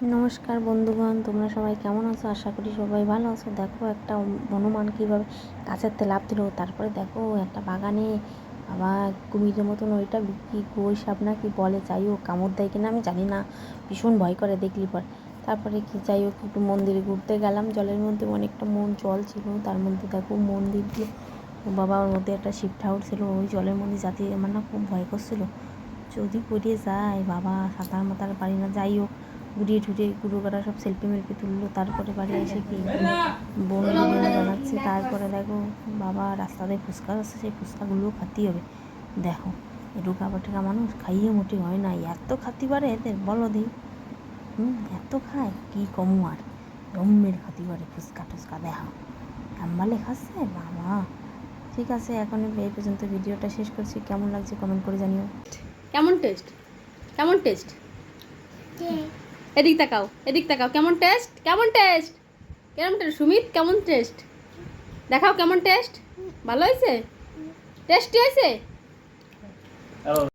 নমস্কার বন্ধুগণ, তোমরা সবাই কেমন আছো? আশা করি সবাই ভালো আছো। দেখো একটা হনুমান কীভাবে গাছের থেকে লাভ দিল। তারপরে দেখো একটা বাগানে আবার কুমিরের মতন ওইটা কি গই সাপ না কি বলে? যাই হোক, কামড় দেয় কিনা আমি জানি না। ভীষণ ভয় করে দেখলি পর। তারপরে কি যাই হোক, একটু মন্দিরে ঘুরতে গেলাম। জলের মধ্যে অনেকটা মন জল ছিল। তার মধ্যে দেখো মন্দির দিয়ে ও বাবা ওর মধ্যে একটা শিব ঠাকুর ছিল। ওই জলের মধ্যে যাতে আমার না খুব ভয় করছিল। যদি পড়ে যায় বাবা, সাঁতার মাতার পারি না। যাই হোক ঘুরিয়ে ঠুরিয়ে গুরু করা সব সেলফি মেলফি তুললো তারপরে বাড়ি এসে কি বোন বানাচ্ছি তারপরে দেখো বাবা রাস্তাতে ফুচকা আসছে সেই ফুচকাগুলো খাতেই হবে। দেখো একটু কাপড় টেকা মানুষ খাইয়ে মোটে হয় না এত খাতি পারে এদের বলো দি হুম এত খায় কী কমু আর? জম্মের খাতি পারে ফুচকা টুচকা দেখো। আম্বালে খাচ্ছে? বাবা। ঠিক আছে এখন এই পর্যন্ত ভিডিওটা শেষ করছি। কেমন লাগছে কমেন্ট করে জানিও। কেমন টেস্ট কেমন টেস্ট এদিক তাকাও এদিক তাকাও। কেমন টেস্ট কেমন টেস্ট কেমন টেস্ট সুমিত, কেমন টেস্ট দেখাও কেমন টেস্ট ভালো হয়েছে? টেস্টি হয়েছে?